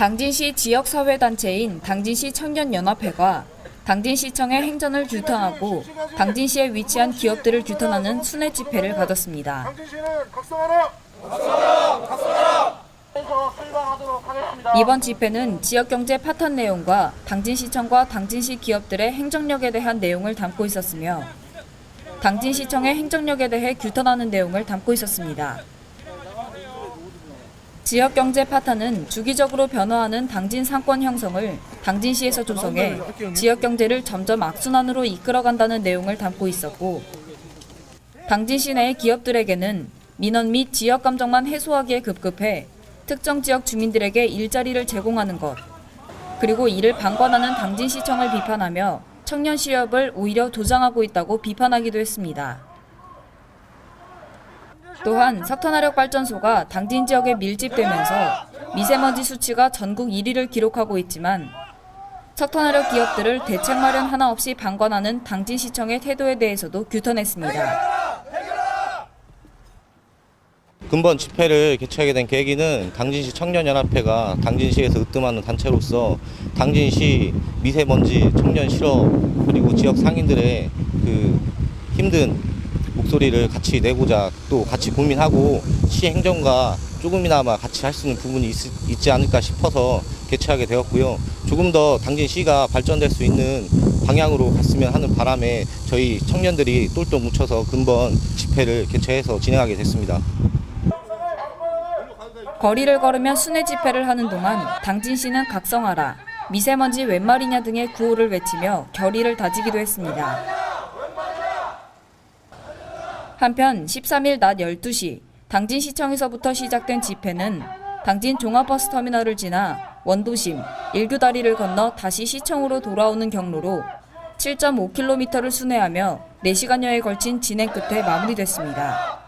당진시 지역사회단체인 당진시 청년연합회가 당진시청의 행정을 규탄하고 당진시에 위치한 기업들을 규탄하는 순회 집회를 가졌습니다. 이번 집회는 지역경제 파탄 내용과 당진시청과 당진시 기업들의 행정력에 대한 내용을 담고 있었으며 당진시청의 행정력에 대해 규탄하는 내용을 담고 있었습니다. 지역 경제 파탄은 주기적으로 변화하는 당진 상권 형성을 당진시에서 조성해 지역 경제를 점점 악순환으로 이끌어간다는 내용을 담고 있었고 당진시 내 기업들에게는 민원 및 지역 감정만 해소하기에 급급해 특정 지역 주민들에게 일자리를 제공하는 것, 그리고 이를 방관하는 당진시청을 비판하며 청년 실업을 오히려 도장하고 있다고 비판하기도 했습니다. 또한 석탄화력 발전소가 당진 지역에 밀집되면서 미세먼지 수치가 전국 1위를 기록하고 있지만 석탄화력 기업들을 대책 마련 하나 없이 방관하는 당진시청의 태도에 대해서도 규탄했습니다. 근본 집회를 개최하게 된 계기는 당진시 청년연합회가 당진시에서 으뜸하는 단체로서 당진시 미세먼지 청년 실업 그리고 지역 상인들의 그 힘든 목소리를 같이 내고자 또 같이 고민하고 시 행정과 조금이나마 같이 할 수 있는 부분이 있, 있지 않을까 싶어서 개최하게 되었고요. 조금 더 당진 시가 발전될 수 있는 방향으로 갔으면 하는 바람에 저희 청년들이 똘똘 뭉쳐서 근본 집회를 개최해서 진행하게 됐습니다. 거리를 걸으며 순회 집회를 하는 동안 당진시는 각성하라, 미세먼지 웬 말이냐 등의 구호를 외치며 결의를 다지기도 했습니다. 한편 13일 낮 12시 당진시청에서부터 시작된 집회는 당진 종합버스터미널을 지나 원도심, 일교다리를 건너 다시 시청으로 돌아오는 경로로 7.5km를 순회하며 4시간여에 걸친 진행 끝에 마무리됐습니다.